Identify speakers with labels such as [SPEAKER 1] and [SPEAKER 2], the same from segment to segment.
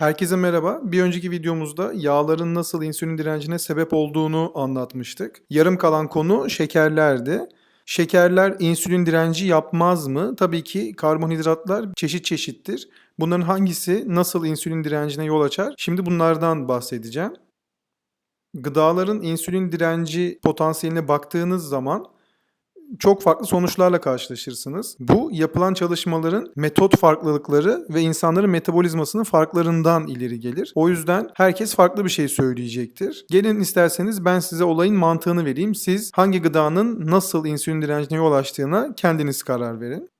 [SPEAKER 1] Herkese merhaba. Bir önceki videomuzda yağların nasıl insülin direncine sebep olduğunu anlatmıştık. Yarım kalan konu şekerlerdi. Şekerler insülin direnci yapmaz mı? Tabii ki karbonhidratlar çeşit çeşittir. Bunların hangisi nasıl insülin direncine yol açar? Şimdi bunlardan bahsedeceğim. Gıdaların insülin direnci potansiyeline baktığınız zaman çok farklı sonuçlarla karşılaşırsınız. Bu yapılan çalışmaların metot farklılıkları ve insanların metabolizmasının farklarından ileri gelir. O yüzden herkes farklı bir şey söyleyecektir. Gelin isterseniz ben size olayın mantığını vereyim. Siz hangi gıdanın nasıl insülin direncine yol açtığına kendiniz karar verin.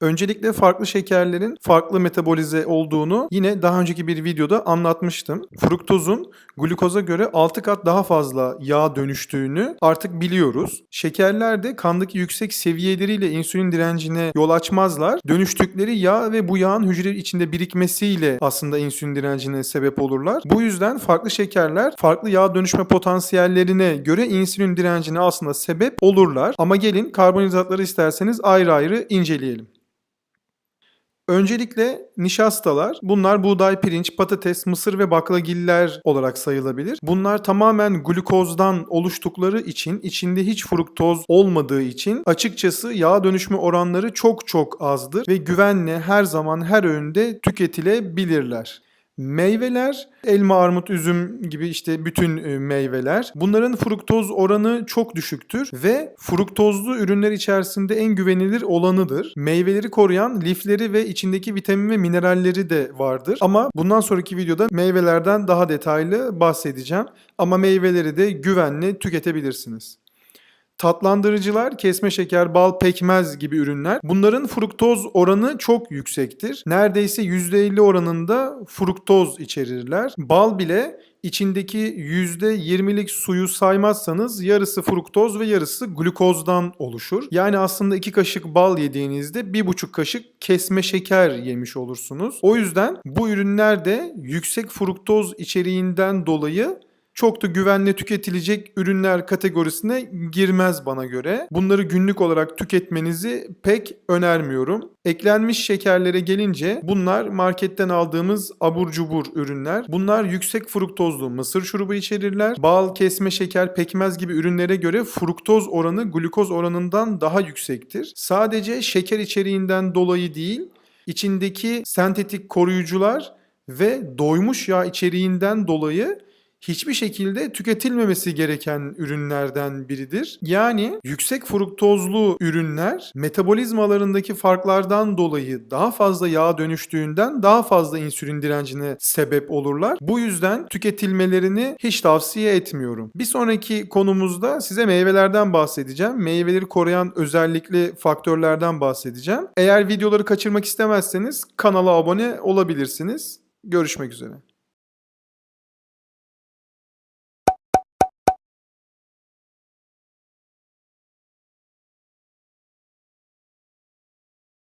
[SPEAKER 1] Öncelikle farklı şekerlerin farklı metabolize olduğunu yine daha önceki bir videoda anlatmıştım. Fruktozun glukoza göre 6 kat daha fazla yağ dönüştüğünü artık biliyoruz. Şekerler de kandaki yüksek seviyeleriyle insülin direncine yol açmazlar. Dönüştükleri yağ ve bu yağın hücre içinde birikmesiyle aslında insülin direncine sebep olurlar. Bu yüzden farklı şekerler farklı yağ dönüşme potansiyellerine göre insülin direncine aslında sebep olurlar. Ama gelin karbonhidratları isterseniz ayrı ayrı inceleyelim. Öncelikle nişastalar. Bunlar buğday, pirinç, patates, mısır ve baklagiller olarak sayılabilir. Bunlar tamamen glukozdan oluştukları için, içinde hiç fruktoz olmadığı için açıkçası yağ dönüşme oranları çok çok azdır ve güvenle her zaman her öğünde tüketilebilirler. Meyveler, elma, armut, üzüm gibi işte bütün e, meyveler. Bunların fruktoz oranı çok düşüktür ve fruktozlu ürünler içerisinde en güvenilir olanıdır. Meyveleri koruyan lifleri ve içindeki vitamin ve mineralleri de vardır. Ama bundan sonraki videoda meyvelerden daha detaylı bahsedeceğim. Ama meyveleri de güvenli tüketebilirsiniz. Tatlandırıcılar, kesme şeker, bal, pekmez gibi ürünler. Bunların fruktoz oranı çok yüksektir. Neredeyse %50 oranında fruktoz içerirler. Bal bile içindeki %20'lik suyu saymazsanız yarısı fruktoz ve yarısı glukozdan oluşur. Yani aslında 2 kaşık bal yediğinizde 1,5 kaşık kesme şeker yemiş olursunuz. O yüzden bu ürünler de yüksek fruktoz içeriğinden dolayı çok da güvenli tüketilecek ürünler kategorisine girmez bana göre. Bunları günlük olarak tüketmenizi pek önermiyorum. Eklenmiş şekerlere gelince bunlar marketten aldığımız abur cubur ürünler. Bunlar yüksek fruktozlu mısır şurubu içerirler. Bal, kesme şeker, pekmez gibi ürünlere göre fruktoz oranı glukoz oranından daha yüksektir. Sadece şeker içeriğinden dolayı değil, içindeki sentetik koruyucular ve doymuş yağ içeriğinden dolayı hiçbir şekilde tüketilmemesi gereken ürünlerden biridir. Yani yüksek fruktozlu ürünler metabolizmalarındaki farklardan dolayı daha fazla yağ dönüştüğünden daha fazla insülin direncine sebep olurlar. Bu yüzden tüketilmelerini hiç tavsiye etmiyorum. Bir sonraki konumuzda size meyvelerden bahsedeceğim. Meyveleri koruyan özellikli faktörlerden bahsedeceğim. Eğer videoları kaçırmak istemezseniz kanala abone olabilirsiniz. Görüşmek üzere.